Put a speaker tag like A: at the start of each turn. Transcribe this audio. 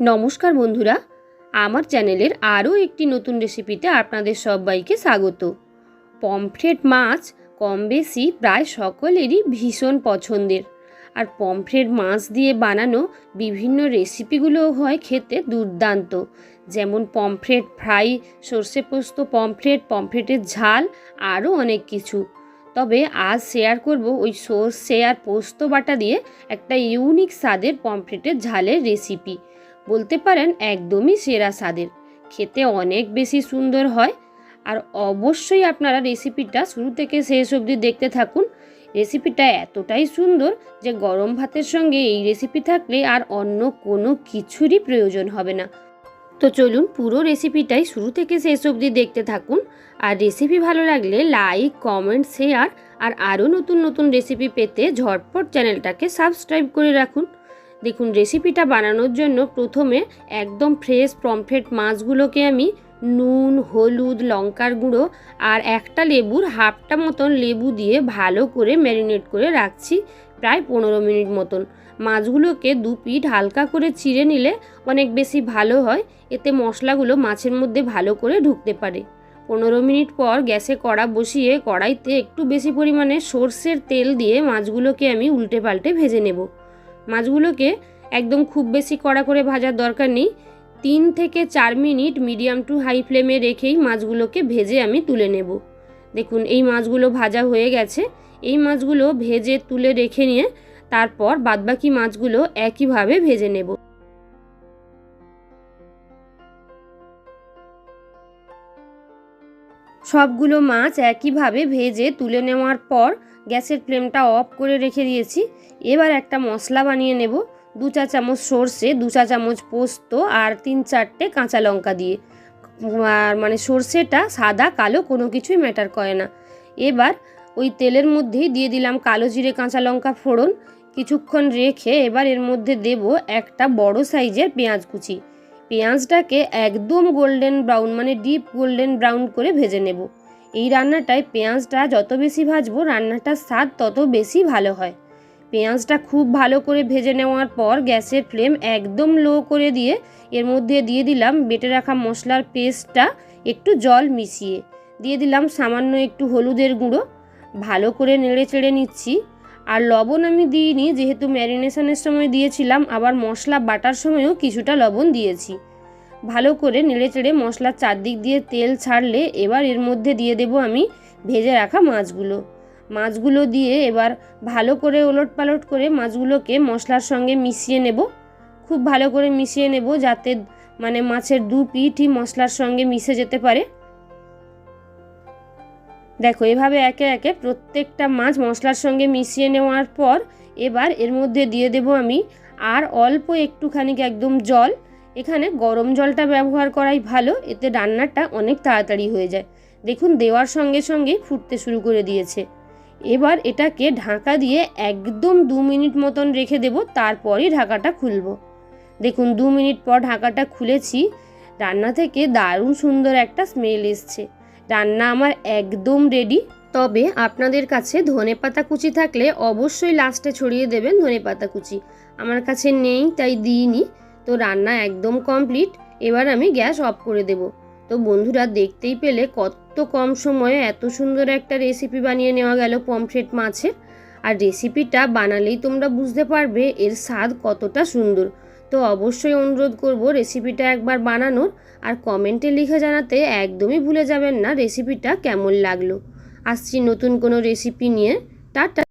A: নমস্কার বন্ধুরা, আমার চ্যানেলের আরও একটি নতুন রেসিপিতে আপনাদের সবাইকে স্বাগত। পমফ্রেট মাছ কম বেশি প্রায় সকলেরই ভীষণ পছন্দের। আর পমফ্রেট মাছ দিয়ে বানানো বিভিন্ন রেসিপিগুলোও হয় খেতে দুর্দান্ত। যেমন পমফ্রেট ফ্রাই, সর্ষে পোস্ত পমফ্রেট, পমফ্রেটের ঝাল, আরও অনেক কিছু। তবে আজ শেয়ার করব ওই সর্ষে আর পোস্ত বাটা দিয়ে একটা ইউনিক স্বাদের পমফ্রেটের ঝালের রেসিপি। বলতে পারেন একদমই সেরা স্বাদের। খেতে অনেক বেশি সুন্দর হয়। আর অবশ্যই আপনারা রেসিপিটা শুরু থেকে শেষ অবধি দেখতে থাকুন। রেসিপিটা এতটাই সুন্দর যে গরম ভাতের সঙ্গে এই রেসিপি থাকলে আর অন্য কোনো কিছুরই প্রয়োজন হবে না। তো চলুন পুরো রেসিপিটাই শুরু থেকে শেষ অবধি দেখতে থাকুন। আর রেসিপি ভালো লাগলে লাইক, কমেন্ট, শেয়ার আর আরও নতুন নতুন রেসিপি পেতে ঝটপট চ্যানেলটাকে সাবস্ক্রাইব করে রাখুন। দেখুন রেসিপিটা বানানোর জন্য প্রথমে একদম ফ্রেশ পমফ্রেট মাছগুলোকে আমি নুন, হলুদ, লঙ্কার গুঁড়ো আর একটা লেবুর হাফটা মতন লেবু দিয়ে ভালো করে ম্যারিনেট করে রাখছি প্রায় পনেরো মিনিট মতন। মাছগুলোকে দু পিঠ হালকা করে চিড়ে নিলে অনেক বেশি ভালো হয়, এতে মশলাগুলো মাছের মধ্যে ভালো করে ঢুকতে পারে। পনেরো মিনিট পর গ্যাসে কড়া বসিয়ে কড়াইতে একটু বেশি পরিমাণে সর্ষের তেল দিয়ে মাছগুলোকে আমি উল্টে পাল্টে ভেজে নেব। মাছগুলোকে একদম খুব বেশি কড়া করে ভাজার দরকার নেই। তিন থেকে চার মিনিট মিডিয়াম টু হাই ফ্লেমে রেখেই মাছগুলোকে ভেজে আমি তুলে নেব। দেখুন, এই মাছগুলো ভাজা হয়ে গেছে। এই মাছগুলো ভেজে তুলে রেখে নিয়ে তারপর বাদবাকি মাছগুলো একইভাবে ভেজে নেব। সবগুলো মাছ একইভাবে ভেজে তুলে নেওয়ার পর গ্যাসের ফ্লেমটা অফ করে রেখে দিয়েছি। এবার একটা মশলা বানিয়ে নেব। দু চা চামচ সর্ষে, দু চা চামচ পোস্ত আর তিন চারটে কাঁচা লঙ্কা দিয়ে। আর মানে সর্ষেটা সাদা, কালো কোনো কিছুই ম্যাটার করে না। এবার ওই তেলের মধ্যেই দিয়ে দিলাম কালো জিরে, কাঁচা লঙ্কা ফোড়ন। কিছুক্ষণ রেখে এবার এর মধ্যে দেব একটা বড় সাইজের পেঁয়াজ কুচি। পেঁয়াজটাকে একদম গোল্ডেন ব্রাউন মানে ডিপ গোল্ডেন ব্রাউন করে ভেজে নেব। এই রান্নাটায় পেঁয়াজটা যত বেশি ভাজবো, রান্নাটার স্বাদ তত বেশি ভালো হয়। পেঁয়াজটা খুব ভালো করে ভেজে নেওয়ার পর গ্যাসের ফ্লেম একদম লো করে দিয়ে এর মধ্যে দিয়ে দিলাম বেটে রাখা মশলার পেস্টটা, একটু জল মিশিয়ে। দিয়ে দিলাম সামান্য একটু হলুদের গুঁড়ো। ভালো করে নেড়ে চেড়ে নিচ্ছি। আর লবণ আমি দিইনি, যেহেতু ম্যারিনেশনের সময় দিয়েছিলাম, আবার মশলা বাটার সময়ও কিছুটা লবণ দিয়েছি। ভালো করে নেড়ে চেড়ে মশলার চারদিক দিয়ে তেল ছাড়লে এবার এর মধ্যে দিয়ে দেব আমি ভেজে রাখা মাছগুলো। মাছগুলো দিয়ে এবার ভালো করে ওলট পালট করে মাছগুলোকে মশলার সঙ্গে মিশিয়ে নেব। খুব ভালো করে মিশিয়ে নেব যাতে মানে মাছের দু পিঠই মশলার সঙ্গে মিশে যেতে পারে। দেখো, এভাবে একে একে প্রত্যেকটা মাছ মশলার সঙ্গে মিশিয়ে নেওয়ার পর এবার এর মধ্যে দিয়ে দেব আমি আর অল্প একটুখানি একদম জল। এখানে গরম জলটা ব্যবহার করাই ভালো, এতে রান্নাটা অনেক তাড়াতাড়ি হয়ে যায়। দেখুন, দেওয়ার সঙ্গে সঙ্গেই ফুটতে শুরু করে দিয়েছে। এবার এটাকে ঢাকা দিয়ে একদম দু মিনিট মতন রেখে দেব, তারপরই ঢাকাটা খুলব। দেখুন, দু মিনিট পর ঢাকাটা খুলেছি, রান্না থেকে দারুণ সুন্দর একটা স্মেল এসছে। রান্না আমার একদম রেডি। তবে আপনাদের কাছে ধনে পাতা কুচি থাকলে অবশ্যই লাস্টে ছড়িয়ে দেবেন ধনে পাতা কুচি। আমার কাছে নেই, তাই দিইনি। তো রান্না একদম কমপ্লিট এবার আমি গ্যাস অফ করে দেব। তো বন্ধুরা দেখতেই পেলে কত কম সময়ে এত সুন্দর একটা রেসিপি বানিয়ে নেওয়া গেল পমফ্রেট মাছের আর রেসিপিটা বানালেই তোমরা বুঝতে পারবে এর স্বাদ কতটা সুন্দর। তো অবশ্যই অনুরোধ করব রেসিপিটা একবার বানানোর, আর কমেন্টে লিখে জানাতে একদমই ভুলে যাবেন না রেসিপিটা কেমন লাগল। আসছি নতুন কোনো রেসিপি নিয়ে। টাটা।